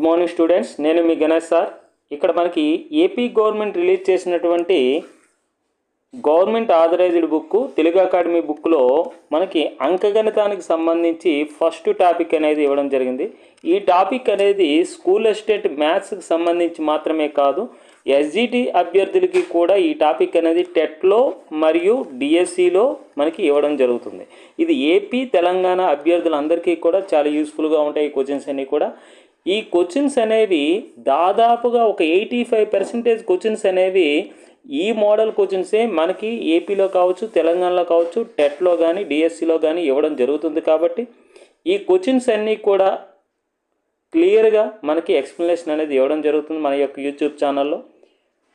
Good morning students నేను మీ Ganesh sir. ఇక్కడ మనకి ఏపీ గవర్నమెంట్ రిలీజ్ చేసినటువంటి government authorised book Telugu Akademi బుక్లో మనకి అంకగణితానికి సంబంధించి ఫస్ట్ టాపిక్ అనేది ఇవ్వడం జరిగింది. ఈ టాపిక్ అనేది స్కూల్ ఎస్టేట్ మ్యాథ్స్కి సంబంధించి మాత్రమే కాదు ఎస్జిటి అభ్యర్థులకి కూడా ఈ టాపిక్ అనేది టెట్లో మరియు డిఎస్సిలో మనకి ఇవ్వడం జరుగుతుంది. ఇది ఏపీ తెలంగాణ అభ్యర్థులందరికీ కూడా చాలా యూస్ఫుల్గా ఉంటాయి ఈ క్వశ్చన్స్ అన్నీ కూడా. ఈ క్వశ్చన్స్ అనేవి దాదాపుగా ఒక ఎయిటీ ఫైవ్ పర్సెంటేజ్ క్వశ్చన్స్ అనేవి ఈ మోడల్ క్వశ్చన్సే మనకి ఏపీలో కావచ్చు తెలంగాణలో కావచ్చు టెట్లో కానీ డిఎస్సిలో కానీ ఇవ్వడం జరుగుతుంది కాబట్టి ఈ క్వశ్చన్స్ అన్నీ కూడా క్లియర్గా మనకి ఎక్స్ప్లెనేషన్ అనేది ఇవ్వడం జరుగుతుంది మన యొక్క యూట్యూబ్ ఛానల్లో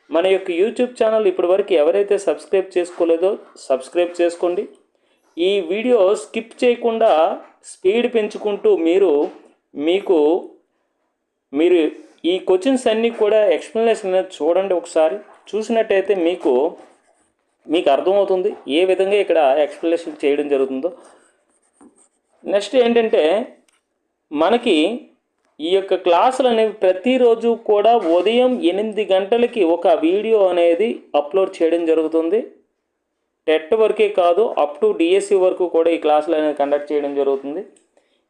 మన యొక్క యూట్యూబ్ ఛానల్ ఇప్పటి వరకు ఎవరైతే సబ్స్క్రైబ్ చేసుకోలేదో సబ్స్క్రైబ్ చేసుకోండి. ఈ వీడియో స్కిప్ చేయకుండా స్పీడ్ పెంచుకుంటూ మీరు మీకు మీరు ఈ క్వశ్చన్స్ అన్నీ కూడా ఎక్స్ప్లెనేషన్ అనేది చూడండి ఒకసారి. చూసినట్టయితే మీకు మీకు అర్థమవుతుంది ఏ విధంగా ఇక్కడ ఎక్స్ప్లెనేషన్ చేయడం జరుగుతుందో. నెక్స్ట్ ఏంటంటే మనకి ఈ యొక్క క్లాసులు అనేవి ప్రతిరోజు కూడా ఉదయం ఎనిమిది గంటలకి ఒక వీడియో అనేది అప్లోడ్ చేయడం జరుగుతుంది. టెట్ వరకే కాదు అప్ టు డిఎస్సి వరకు కూడా ఈ క్లాసులు అనేది కండక్ట్ చేయడం జరుగుతుంది.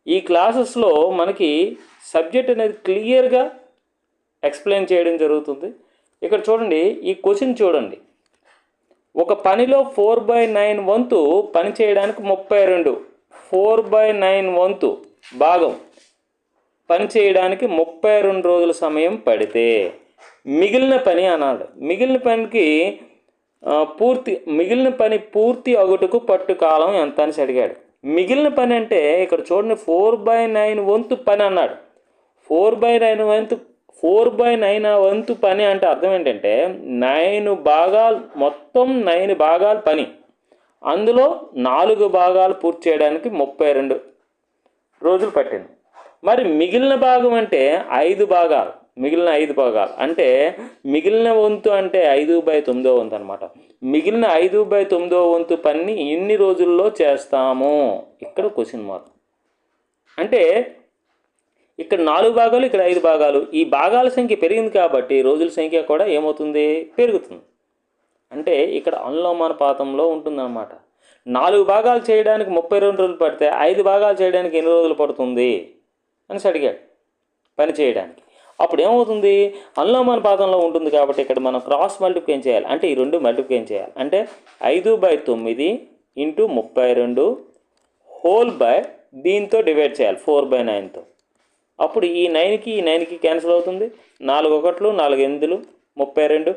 ఈ క్లాసెస్లో మనకి సబ్జెక్ట్ అనేది క్లియర్గా ఎక్స్ప్లెయిన్ చేయడం జరుగుతుంది. ఇక్కడ చూడండి ఈ క్వశ్చన్ చూడండి. ఒక పనిలో ఫోర్ బై నైన్ వంతు పని చేయడానికి ముప్పై రెండు. ఫోర్ బై నైన్ వంతు భాగం పని చేయడానికి ముప్పై రెండు రోజుల సమయం పడితే మిగిలిన పని అన్నాడు మిగిలిన పనికి పూర్తి మిగిలిన పని పూర్తి అగుటకు పట్టు కాలం ఎంత అని అడిగాడు. మిగిలిన పని అంటే ఇక్కడ చూడండి ఫోర్ బై నైన్ వంతు పని అన్నాడు. ఫోర్ బై నైన్ వంతు ఫోర్ బై నైన్ వంతు పని అంటే అర్థం ఏంటంటే నైన్ భాగాలు మొత్తం నైన్ భాగాలు పని. అందులో నాలుగు భాగాలు పూర్తి చేయడానికి ముప్పై రెండు రోజులు పట్టింది. మరి మిగిలిన భాగం అంటే ఐదు భాగాలు మిగిలిన ఐదు భాగాలు. అంటే మిగిలిన వంతు అంటే ఐదు బై తొమ్మిదో వంతు అనమాట మిగిలిన ఐదు బై తొమ్మిదో వంతు పనిని ఎన్ని రోజుల్లో చేస్తాము. ఇక్కడ క్వశ్చన్ మార్క్ అంటే ఇక్కడ నాలుగు భాగాలు ఇక్కడ ఐదు భాగాలు. ఈ భాగాల సంఖ్య పెరిగింది కాబట్టి రోజుల సంఖ్య కూడా ఏమవుతుంది? పెరుగుతుంది. అంటే ఇక్కడ అనులోమానుపాతంలో ఉంటుందన్నమాట. నాలుగు భాగాలు చేయడానికి ముప్పై రెండు రోజులు పడితే ఐదు భాగాలు చేయడానికి ఎన్ని రోజులు పడుతుంది? అని అడిగాడు పని చేయడానికి. అప్పుడు ఏమవుతుంది? అనులోమానుపాతంలో ఉంటుంది కాబట్టి ఇక్కడ మనం క్రాస్ మల్టిప్లికేషన్ చేయాలి? అంటే ఈ రెండు మల్టిప్లికేషన్ చేయాలి? అంటే ఐదు బై తొమ్మిది ఇంటూ ముప్పై రెండు హోల్ బై దీంతో డివైడ్ చేయాలి. ఫోర్ బై నైన్తో అప్పుడు ఈ నైన్కి ఈ నైన్కి క్యాన్సిల్ అవుతుంది. నాలుగు ఒకట్లు నాలుగు ఎనిమిదిలు ముప్పై రెండు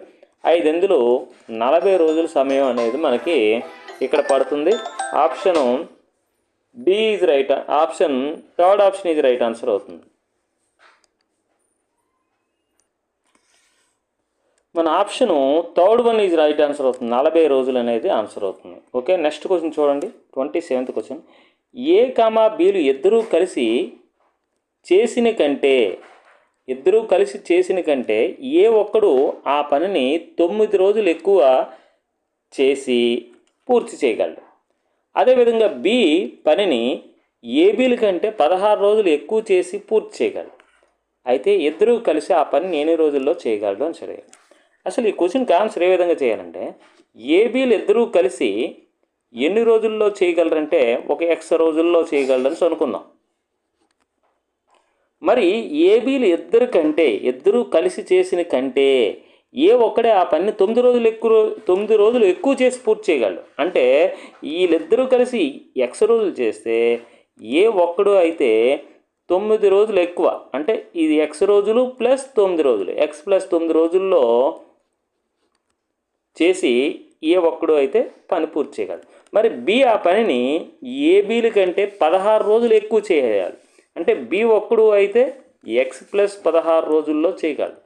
ఐదు ఎనిమిదిలు నలభై రోజుల సమయం అనేది మనకి ఇక్కడ పడుతుంది. Option D is right option third option is right answer అవుతుంది. మన option third one is right answer అవుతుంది. నలభై రోజులు అనేది ఆన్సర్ అవుతుంది. ఓకే నెక్స్ట్ క్వశ్చన్ చూడండి. Twenty seventh question A comma బీలు ఇద్దరూ కలిసి చేసిన కంటే ఇద్దరూ కలిసి చేసిన కంటే ఏ ఒక్కడు ఆ పనిని తొమ్మిది రోజులు ఎక్కువ చేసి పూర్తి చేయగలడు. అదేవిధంగా బి పనిని ఏబీల కంటే పదహారు రోజులు ఎక్కువ చేసి పూర్తి చేయగలడు. అయితే ఇద్దరూ కలిసి ఆ పనిని ఎన్ని రోజుల్లో చేయగలడు అని అడిగారు అసలు ఈ క్వశ్చన్కి ఆన్సర్ ఏ విధంగా చేయాలంటే ఏబీలు ఇద్దరూ కలిసి ఎన్ని రోజుల్లో చేయగలరంటే ఒక ఎక్స్ రోజుల్లో చేయగలరని అనుకుందాం మరి ఏబీలు ఇద్దరు కంటే ఇద్దరు కలిసి చేసిన కంటే ఏ ఒక్కడే ఆ పని తొమ్మిది రోజులు ఎక్కువ తొమ్మిది రోజులు ఎక్కువ చేసి పూర్తి చేయగలడు. అంటే వీళ్ళిద్దరూ కలిసి ఎక్స్ రోజులు చేస్తే ఏ ఒక్కడు అయితే తొమ్మిది రోజులు ఎక్కువ అంటే ఇది ఎక్స్ రోజులు ప్లస్ తొమ్మిది రోజులు ఎక్స్ ప్లస్ తొమ్మిది రోజుల్లో చేసి ఏ ఒక్కడు అయితే పని పూర్తి చేయగలడు. మరి బి ఆ పనిని ఏబీల కంటే పదహారు రోజులు ఎక్కువ చేయాలి. అంటే బి ఒక్కడు అయితే ఎక్స్ ప్లస్ పదహారు రోజుల్లో చేయగలడు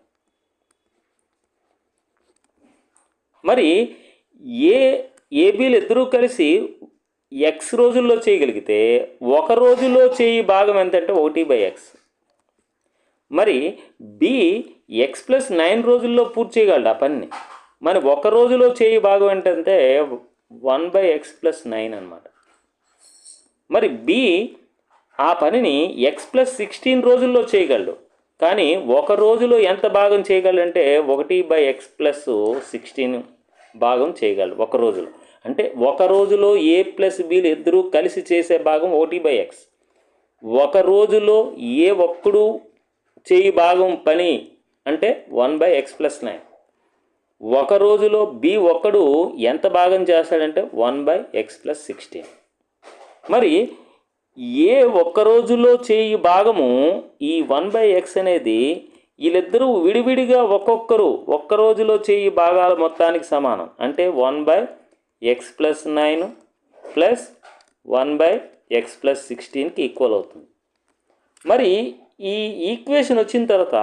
మరి ఏ ఏబీలు ఇద్దరూ కలిసి ఎక్స్ రోజుల్లో చేయగలిగితే ఒక రోజులో చేయి భాగం ఎంతంటే ఒకటి బై ఎక్స్ మరి బి ఎక్స్ ప్లస్ నైన్ రోజుల్లో పూర్తి చేయగలడు ఆ పనిని. మరి ఒక రోజులో చేయి భాగం ఏంటంటే one by X plus nine అనమాట మరి బి ఆ పనిని ఎక్స్ ప్లస్ సిక్స్టీన్ రోజుల్లో చేయగలడు. కానీ ఒక రోజులో ఎంత భాగం చేయగలంటే ఒకటి బై ఎక్స్ ప్లస్ సిక్స్టీన్ భాగం చేయగలరు ఒక రోజులో. అంటే ఒక రోజులో ఏ ప్లస్ బీలు ఇద్దరూ కలిసి చేసే భాగం ఒకటి బై ఎక్స్ ఒక రోజులో ఏ ఒక్కడు చేయి భాగం పని అంటే one by X plus nine ఒక రోజులో బి ఒక్కడు ఎంత భాగం చేస్తాడంటే one by X plus sixteen మరి ఏ ఒక్క రోజులో చేయి భాగము ఈ వన్ బై ఎక్స్ అనేది వీళ్ళిద్దరూ విడివిడిగా ఒక్కొక్కరు ఒక్క రోజులో చేయి భాగాల మొత్తానికి సమానం. అంటే one by X plus nine plus one by X plus సిక్స్టీన్కి equal అవుతుంది. మరి ఈ ఈక్వేషన్ వచ్చిన తర్వాత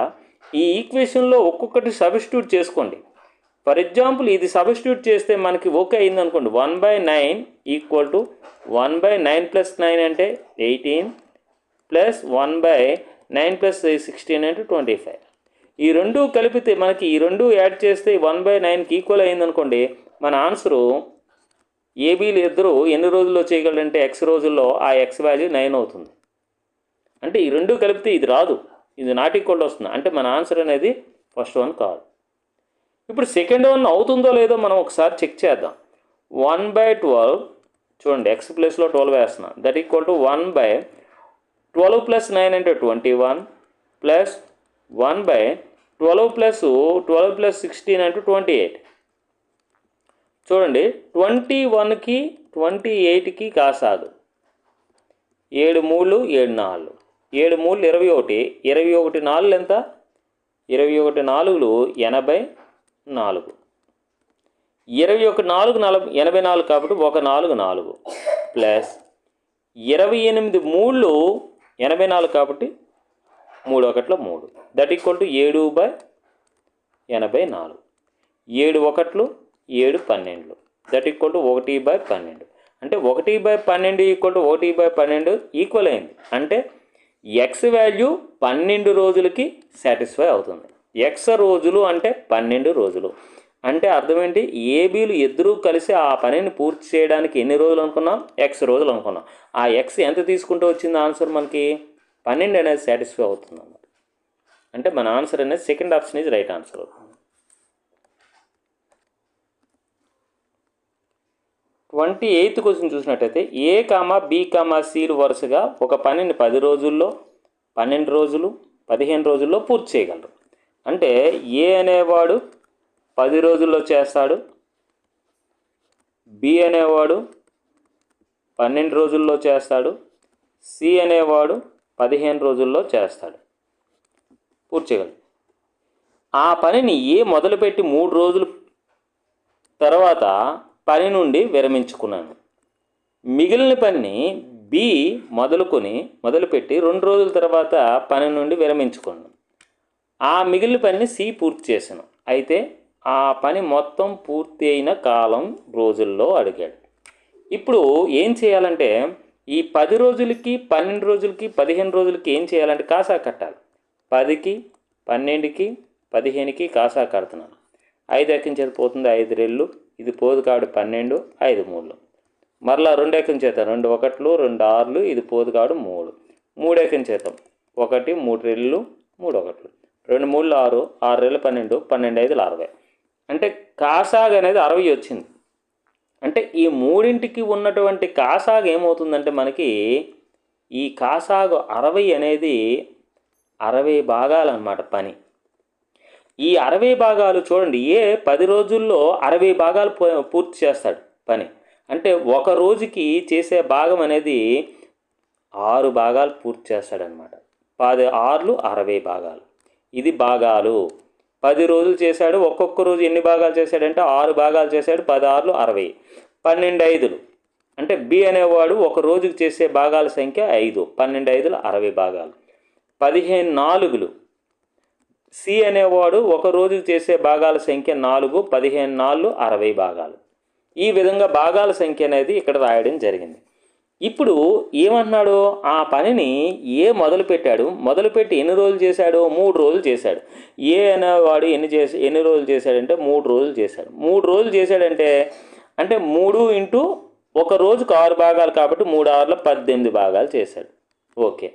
ఈ ఈక్వేషన్లో ఒక్కొక్కటి సబ్స్టిట్యూట్ చేసుకోండి. ఫర్ ఎగ్జాంపుల్ ఇది సబ్స్టిట్యూట్ చేస్తే మనకి ఓకే అయింది అనుకోండి one by nine equal to one by nine plus nine అంటే eighteen plus one by nine plus sixteen అంటే ట్వంటీ ఫైవ్. ఈ రెండు కలిపితే మనకి ఈ రెండు యాడ్ చేస్తే వన్ బై నైన్కి ఈక్వల్ అయింది అనుకోండి మన ఆన్సరు ఏబీలు ఇద్దరు ఎన్ని రోజుల్లో చేయగలంటే ఎక్స్ రోజుల్లో ఆ ఎక్స్ వాల్యూ నైన్ అవుతుంది. అంటే ఈ రెండు కలిపితే ఇది రాదు. ఇది నాట్ ఈక్వల్ వస్తుంది. అంటే మన ఆన్సర్ అనేది ఫస్ట్ వన్ కాదు. ఇప్పుడు సెకండ్ వన్ అవుతుందో లేదో మనం ఒకసారి చెక్ చేద్దాం. వన్ బై ట్వెల్వ్ చూడండి ఎక్స్ ప్లస్లో ట్వెల్వ్ వేస్తున్నా. That equal to one by twelve plus nine అంటే twenty one plus one by twelve plus twelve plus sixteen అంటే ట్వంటీ ఎయిట్ చూడండి ట్వంటీ వన్కి ట్వంటీ ఎయిట్కి కాసాదు. ఏడు మూడు ఏడు నాలుగు. ఏడు మూడు ఇరవై ఒకటి. ఇరవై ఒకటి నాలుగు ఎంత? ఇరవై ఒకటి నాలుగులు ఎనభై నాలుగు. ఇరవై ఒక నాలుగు నలభై ఎనభై నాలుగు కాబట్టి ఒక నాలుగు నాలుగు. ప్లస్ ఇరవై ఎనిమిది మూడు ఎనభై నాలుగు కాబట్టి మూడు ఒకట్లో మూడు. దట్ ఈక్వల్ టు ఏడు బై ఎనభై నాలుగు. ఏడు ఒకట్లు ఏడు పన్నెండు దట్ ఈక్వల్ టు ఒకటి బై పన్నెండు. అంటే ఒకటి బై పన్నెండు ఈక్వల్ టు ఒకటి బై పన్నెండు ఈక్వల్ అయింది. అంటే ఎక్స్ వాల్యూ పన్నెండు రోజులకి సాటిస్ఫై అవుతుంది. ఎక్స్ రోజులు అంటే పన్నెండు రోజులు. అంటే అర్థం ఏంటి ఏబీలు ఇద్దరూ కలిసి ఆ పనిని పూర్తి చేయడానికి ఎన్ని రోజులు అనుకున్నాం? ఎక్స్ రోజులు అనుకున్నాం. ఆ ఎక్స్ ఎంత తీసుకుంటూ వచ్చింది ఆన్సర్ మనకి? పన్నెండు అనేది సాటిస్ఫై అవుతుంది అన్నమాట. అంటే మన ఆన్సర్ అనేది second option is right answer అవుతుంది. ట్వంటీ ఎయిత్ క్వశ్చన్ చూసినట్టయితే ఏ కామా బి కామా సీలు వరుసగా ఒక పనిని పది రోజుల్లో పన్నెండు రోజులు పదిహేను రోజుల్లో పూర్తి చేయగలరు. అంటే ఏ అనేవాడు పది రోజుల్లో చేస్తాడు? బి అనేవాడు పన్నెండు రోజుల్లో చేస్తాడు. సి అనేవాడు పదిహేను రోజుల్లో చేస్తాడు. పూర్తి ఆ పనిని ఏ మొదలుపెట్టి మూడు రోజులు తర్వాత పని నుండి విరమించుకున్నాను. మిగిలిన పనిని బి మొదలుకొని మొదలుపెట్టి రెండు రోజుల తర్వాత పని నుండి విరమించుకున్నాను. ఆ మిగిలిన పనిని సి పూర్తి చేశాను. అయితే ఆ పని మొత్తం పూర్తి అయిన కాలం రోజుల్లో అడిగాడు. ఇప్పుడు ఏం చేయాలంటే ఈ పది రోజులకి పన్నెండు రోజులకి పదిహేను రోజులకి ఏం చేయాలంటే కాసా కట్టాలి. పదికి పన్నెండుకి పదిహేనుకి కాసా కడుతున్నాను. ఐదు ఎక్కం చేత పోతుంది ఐదు రెళ్ళు ఇది పోదు కాడు పన్నెండు ఐదు మూడు. మరలా రెండు ఎక్కం చేత రెండు ఒకట్లు రెండు ఆరులు ఇది పోదు కాడు మూడు. మూడు ఎక్కం చేతం ఒకటి మూడు రెళ్ళు మూడు ఒకట్లు. రెండు మూడు ఆరు ఆరు వేల పన్నెండు పన్నెండు ఐదులు అరవై. అంటే కాసాగ్ అనేది అరవై వచ్చింది. అంటే ఈ మూడింటికి ఉన్నటువంటి కాసాగ్ ఏమవుతుందంటే మనకి ఈ కాసాగు అరవై అనేది అరవై భాగాలు అనమాట పని. ఈ అరవై భాగాలు చూడండి ఏ పది రోజుల్లో అరవై భాగాలు పూ- పూర్తి చేస్తాడు పని. అంటే ఒక రోజుకి చేసే భాగం అనేది ఆరు భాగాలు పూర్తి చేస్తాడనమాట పది ఆరులు అరవై భాగాలు. ఇది భాగాలు. పది రోజులు చేశాడు ఒక్కొక్క రోజు ఎన్ని భాగాలు చేశాడంటే ఆరు భాగాలు చేశాడు పదహారులు అరవై. పన్నెండు ఐదులు. అంటే బి అనేవాడు ఒక రోజుకి చేసే భాగాల సంఖ్య ఐదు. పన్నెండు ఐదులు అరవై భాగాలు. పదిహేను నాలుగులు. సి అనేవాడు ఒక రోజుకి చేసే భాగాల సంఖ్య నాలుగు పదిహేను నాలుగు అరవై భాగాలు. ఈ విధంగా భాగాల సంఖ్య అనేది ఇక్కడ రాయడం జరిగింది. ఇప్పుడు ఏమన్నాడు? ఆ పనిని ఏ మొదలు పెట్టాడు? మొదలుపెట్టి ఎన్ని రోజులు చేశాడు? మూడు రోజులు చేశాడు. ఏ అనేవాడు ఎన్ని చేసి ఎన్ని రోజులు చేశాడంటే మూడు రోజులు చేశాడు. మూడు రోజులు చేశాడంటే అంటే మూడు ఇంటూ ఒక రోజుకు ఆరు భాగాలు కాబట్టి మూడు ఆరులో పద్దెనిమిది భాగాలు చేశాడు. ఓకే.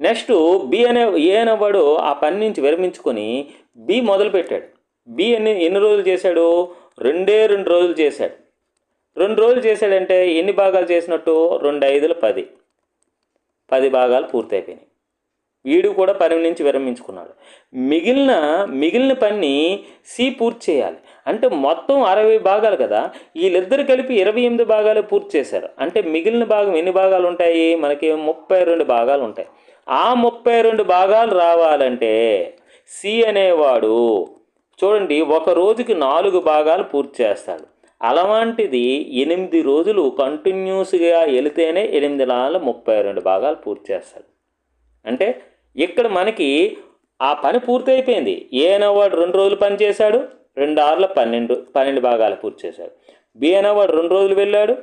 నెక్స్ట్ బి అనే ఏ అనేవాడు ఆ పని నుంచి విరమించుకొని బి మొదలుపెట్టాడు బి ఎన్ని ఎన్ని రోజులు చేశాడు? రెండే రెండు రోజులు చేశాడు. రెండు రోజులు చేశాడంటే ఎన్ని భాగాలు చేసినట్టు? రెండు ఐదులు పది. పది భాగాలు పూర్తయిపోయినాయి. వీడు కూడా పని నుంచి విరమించుకున్నాడు. మిగిలిన మిగిలిన పని సి పూర్తి చేయాలి. అంటే మొత్తం అరవై భాగాలు కదా? వీళ్ళిద్దరు కలిపి ఇరవై ఎనిమిది భాగాలు పూర్తి చేశారు. అంటే మిగిలిన భాగం ఎన్ని భాగాలు ఉంటాయి? మనకి ముప్పై రెండు భాగాలు ఉంటాయి. ఆ ముప్పై రెండు భాగాలు రావాలంటే సి అనేవాడు చూడండి ఒక రోజుకి నాలుగు భాగాలు పూర్తి చేస్తాడు. అలాంటిది ఎనిమిది రోజులు కంటిన్యూస్గా వెళితేనే ఎనిమిది నెలల ముప్పై రెండు భాగాలు పూర్తి చేస్తాడు. అంటే ఇక్కడ మనకి ఆ పని పూర్తయిపోయింది. ఏనవాడు రెండు రోజులు పని చేశాడు రెండు ఆరుల పన్నెండు పన్నెండు భాగాలు పూర్తి చేశాడు. బి అనేవాడు రెండు రోజులు వెళ్ళాడు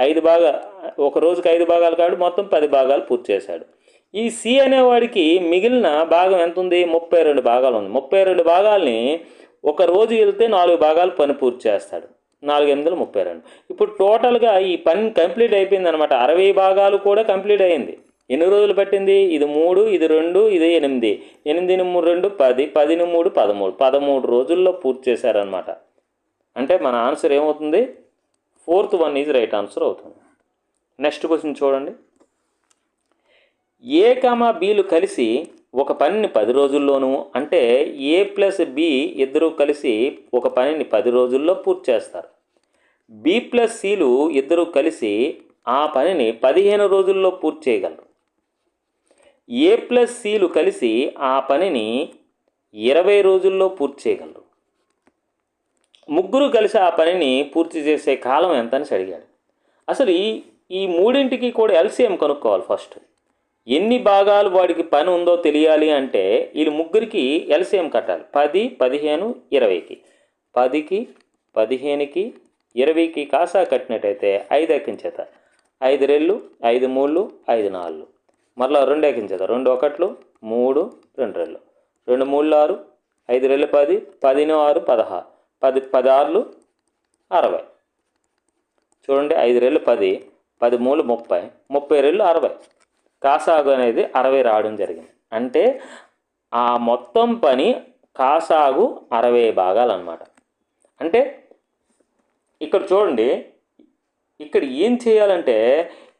ఐదు భాగా ఒక రోజుకి ఐదు భాగాలు కాడు మొత్తం పది భాగాలు పూర్తి చేశాడు. ఈ సి అనేవాడికి మిగిలిన భాగం ఎంత ఉంది? ముప్పై రెండు భాగాలు ఉంది. ముప్పై రెండు భాగాల్ని ఒక రోజు వెళ్తే నాలుగు భాగాలు పని పూర్తి చేస్తాడు. నాలుగు ఎనిమిదిలు ముప్పై రెండు. ఇప్పుడు టోటల్గా ఈ పని కంప్లీట్ అయిపోయింది అనమాట అరవై భాగాలు కూడా కంప్లీట్ అయింది ఎన్ని రోజులు పట్టింది? ఇది మూడు ఇది రెండు ఇది ఎనిమిది. ఎనిమిది మూడు రెండు పది. పదిని మూడు పదమూడు. పదమూడు రోజుల్లో పూర్తి చేశారనమాట అంటే మన ఆన్సర్ ఏమవుతుంది? Fourth one is right answer అవుతుంది. నెక్స్ట్ క్వశ్చన్ చూడండి. ఏ కమా బీలు కలిసి ఒక పనిని పది రోజుల్లోనూ అంటే ఏ ప్లస్ బి ఇద్దరూ కలిసి ఒక పనిని పది రోజుల్లో పూర్తి చేస్తారు. బి ప్లస్ సిలు ఇద్దరూ కలిసి ఆ పనిని పదిహేను రోజుల్లో పూర్తి చేయగలరు. ఏ ప్లస్ సిలు కలిసి ఆ పనిని ఇరవై రోజుల్లో పూర్తి చేయగలరు. ముగ్గురు కలిసి ఆ పనిని పూర్తి చేసే కాలం ఎంత అని అడిగాడు. అసలు ఈ ఈ మూడింటికి కూడా ఎల్సిఎం కనుక్కోవాలి ఫస్ట్. ఎన్ని భాగాలు వాడికి పని ఉందో తెలియాలి అంటే వీళ్ళు ముగ్గురికి ఎల్సిఎం కట్టాలి. పది పదిహేను ఇరవైకి. పదికి పదిహేనుకి ఇరవైకి కాసా కట్టినట్టయితే ఐదు ఎక్కించేత. ఐదు రెళ్ళు ఐదు మూళ్ళు ఐదు నాలుగు మరలా రెండు ఎక్కించేత. రెండు ఒకట్లు మూడు రెండు రెళ్ళు. రెండు మూడు ఆరు ఐదు రెళ్ళు పది పదిను ఆరు పదహారు పది పది అరవై. చూడండి ఐదు రెళ్ళు పది పది మూడు ముప్పై. ముప్పై రెళ్ళు అరవై. కాసాగు అనేది అరవై రావడం జరిగింది. అంటే ఆ మొత్తం పని కాసాగు అరవై భాగాలు అన్నమాట అంటే ఇక్కడ చూడండి ఇక్కడ ఏం చేయాలంటే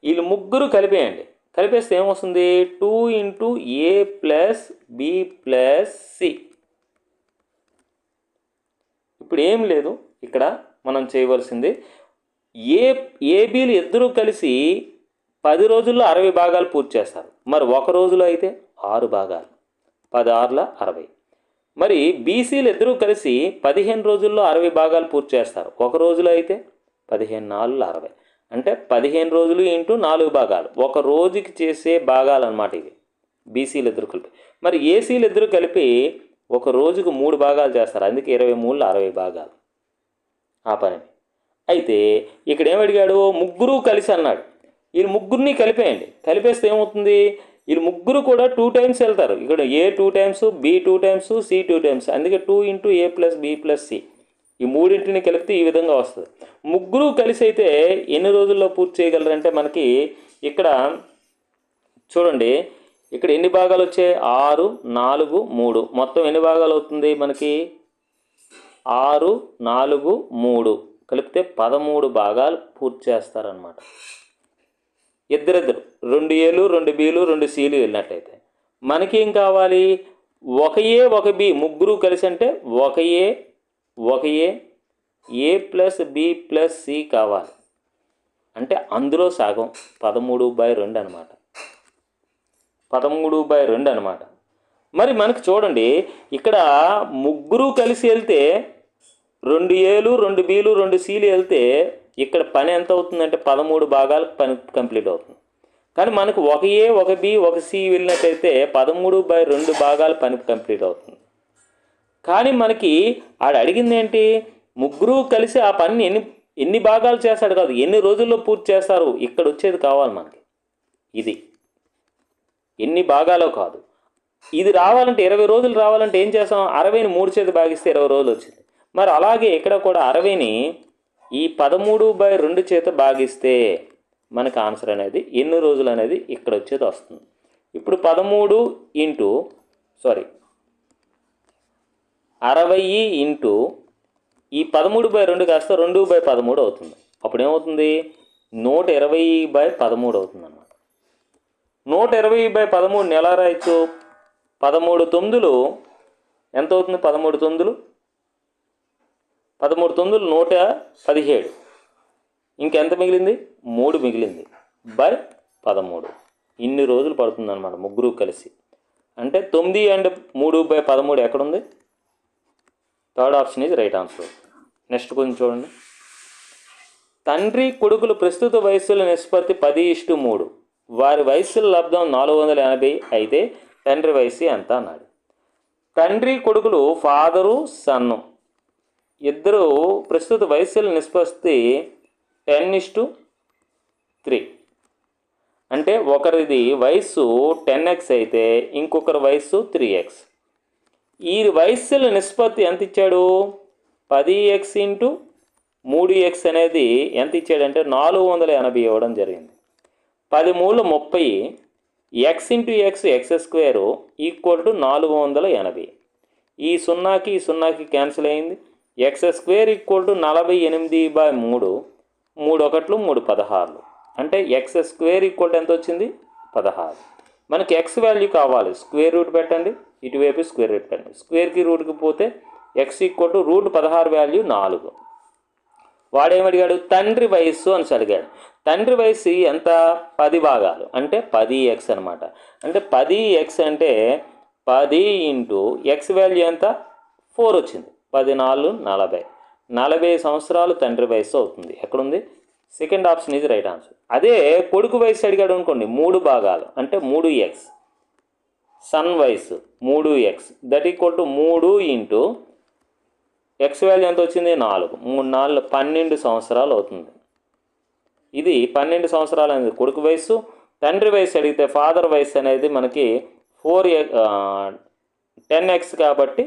వీళ్ళు ముగ్గురు కలిపేయండి. కలిపేస్తే ఏమొస్తుంది? Two into A plus B plus C. ఇప్పుడు ఏం లేదు ఇక్కడ మనం చేయవలసింది ఏ ఏబీలు ఇద్దరూ కలిసి పది రోజుల్లో అరవై భాగాలు పూర్తి చేస్తారు. మరి ఒక రోజులో అయితే ఆరు భాగాలు. పదహారుల అరవై. మరి బీసీలు ఇద్దరూ కలిసి పదిహేను రోజుల్లో అరవై భాగాలు పూర్తి చేస్తారు. ఒక రోజులో అయితే పదిహేను నాలుగు అరవై. అంటే పదిహేను రోజులు ఇంటూ నాలుగు భాగాలు. ఒక రోజుకి చేసే భాగాలు అన్నమాట ఇవి. బీసీలు ఇద్దరు కలిపి. మరి ఏసీలు ఇద్దరు కలిపి ఒక రోజుకు మూడు భాగాలు చేస్తారు. అందుకే ఇరవై మూడులో అరవై భాగాలు. ఆ పని. అయితే ఇక్కడ ఏమడిగాడు ముగ్గురు కలిసి అన్నాడు. వీళ్ళు ముగ్గురిని కలిపేయండి. కలిపేస్తే ఏమవుతుంది? వీళ్ళు ముగ్గురు కూడా టూ టైమ్స్ వెళ్తారు. ఇక్కడ A two times B two times C two times అందుకే two into A plus B plus C ఈ మూడింటిని కలిపితే ఈ విధంగా వస్తుంది. ముగ్గురు కలిసి అయితే ఎన్ని రోజుల్లో పూర్తి చేయగలరంటే మనకి ఇక్కడ చూడండి. ఇక్కడ ఎన్ని భాగాలు వచ్చాయి? ఆరు నాలుగు మూడు. మొత్తం ఎన్ని భాగాలు అవుతుంది మనకి? ఆరు నాలుగు మూడు. కలిపితే పదమూడు భాగాలు పూర్తి చేస్తారనమాట ఇద్దరిద్దరు. రెండు ఏలు రెండు బీలు రెండు సీలు వెళ్ళినట్టయితే. మనకేం కావాలి? ఒక ఏ ఒక బి ముగ్గురు కలిసి అంటే ఒక ఏ ఒక A A plus B plus C కావాలి. అంటే అందులో సగం పదమూడు బై రెండు అనమాట పదమూడు బై రెండు అనమాట మరి మనకి చూడండి ఇక్కడ ముగ్గురు కలిసి వెళ్తే రెండు ఏలు రెండు బీలు రెండు సీలు వెళ్తే ఇక్కడ పని ఎంత అవుతుందంటే పదమూడు భాగాలు పని కంప్లీట్ అవుతుంది. కానీ మనకు ఒక ఏ ఒక బి ఒక సి వెళ్ళినట్టయితే పదమూడు బై రెండు భాగాలు పని కంప్లీట్ అవుతుంది. కానీ మనకి ఆడు అడిగింది ఏంటి? ముగ్గురు కలిసి ఆ పని ఎన్ని ఎన్ని భాగాలు చేస్తాడు కాదు ఎన్ని రోజుల్లో పూర్తి చేస్తారు? ఇక్కడ వచ్చేది కావాలి మనకి. ఇది. ఎన్ని భాగాలో కాదు. ఇది రావాలంటే ఇరవై రోజులు రావాలంటే ఏం చేస్తాం? అరవైని మూడు చేతి భాగిస్తే ఇరవై రోజులు వచ్చింది. మరి అలాగే ఇక్కడ కూడా అరవైని ఈ పదమూడు బై రెండు చేత భాగిస్తే మనకు ఆన్సర్ అనేది ఎన్ని రోజులు అనేది ఇక్కడ వచ్చేది వస్తుంది. ఇప్పుడు పదమూడు ఇంటూ సారీ అరవై ఇంటూ ఈ పదమూడు బై రెండు కాస్త రెండు బై పదమూడు అవుతుంది. అప్పుడు ఏమవుతుంది? నూట ఇరవై బై పదమూడు అవుతుంది అన్నమాట. నూట ఇరవై బై పదమూడుని ఎలా రాయొచ్చు? పదమూడు తొమ్మిదిలు ఎంత అవుతుంది? పదమూడు తొమ్మిదిలు పదమూడు తొమ్మిదిలు నూట పదిహేడు. ఇంకెంత మిగిలింది? మూడు మిగిలింది. బై పదమూడు. ఇన్ని రోజులు పడుతుందన్నమాట ముగ్గురు కలిసి. అంటే తొమ్మిది అండ్ మూడు బై పదమూడు ఎక్కడుంది? Third option is right answer. Next కొంచెం చూడండి. తండ్రి కొడుకులు ప్రస్తుత వయస్సుల నిష్పత్తి పది ఇష్టు మూడు. వారి వయస్సుల లబ్ధం నాలుగు వందల ఎనభై అయితే తండ్రి వయసు ఎంత అన్నాడు? తండ్రి కొడుకులు ఫాదరు సన్ను. ఇద్దరు ప్రస్తుత వయస్సుల నిష్పత్తి టెన్ ఇష్టు త్రీ. అంటే ఒకరిది వయస్సు టెన్ ఎక్స్ అయితే ఇంకొకరి వయస్సు త్రీ ఎక్స్. ఈ వయస్సుల నిష్పత్తి ఎంత ఇచ్చాడు? పది ఎక్స్ ఇంటూ మూడు ఎక్స్ అనేది ఎంత ఇచ్చాడంటే నాలుగు వందల ఎనభై ఇవ్వడం జరిగింది. పది మూడు ముప్పై x into x x square equal to నాలుగు వందల ఎనభై. ఈ సున్నాకి ఈ సున్నాకి క్యాన్సిల్ అయింది. ఎక్స్ స్క్వేర్ ఈక్వల్ టు నలభై ఎనిమిది బై మూడు మూడు ఒకట్లు మూడు పదహారులు. అంటే ఎక్స్ స్క్వేర్ ఈక్వల్ టు ఎంత వచ్చింది? పదహారు. మనకి ఎక్స్ వాల్యూ కావాలి. స్క్వేర్ రూట్ పెట్టండి. ఇటువైపు స్క్వేర్ రూట్ పెట్టండి. స్క్వేర్కి రూట్కి పోతే ఎక్స్ ఈక్వల్ టు రూట్ పదహారు వాల్యూ నాలుగు. వాడేమడిగాడు తండ్రి వయస్సు అని అడిగాడు. తండ్రి వయసు ఎంత? పది భాగాలు. అంటే పది ఎక్స్ అనమాట అంటే పది ఎక్స్ అంటే పది ఇంటూ ఎక్స్ వాల్యూ ఎంత? ఫోర్ వచ్చింది. పది నాలుగు నలభై. నలభై సంవత్సరాలు తండ్రి వయసు అవుతుంది. ఎక్కడుంది? సెకండ్ ఆప్షన్ ఇది రైట్ ఆన్సర్ అదే కొడుకు వయసు అడిగాడు అనుకోండి మూడు భాగాలు. అంటే మూడు ఎక్స్ సన్ వయసు మూడు ఎక్స్ దట్ ఈక్వల్ టు మూడు ఇంటూ ఎక్స్ వాల్యూ ఎంత వచ్చింది? నాలుగు. మూడు నాలుగు పన్నెండు సంవత్సరాలు అవుతుంది. ఇది పన్నెండు సంవత్సరాలు అనేది కొడుకు వయసు తండ్రి వయసు అడిగితే ఫాదర్ వయసు అనేది మనకి ఫోర్ టెన్ ఎక్స్ కాబట్టి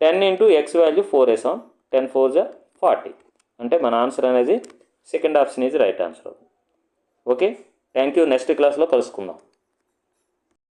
ten into x value four వేసాం. టెన్ ఫోర్ జా ఫార్టీ. అంటే మన ఆన్సర్ అనేది second option is right answer. Okay? Thank you next క్లాస్లో కలుసుకుందాం.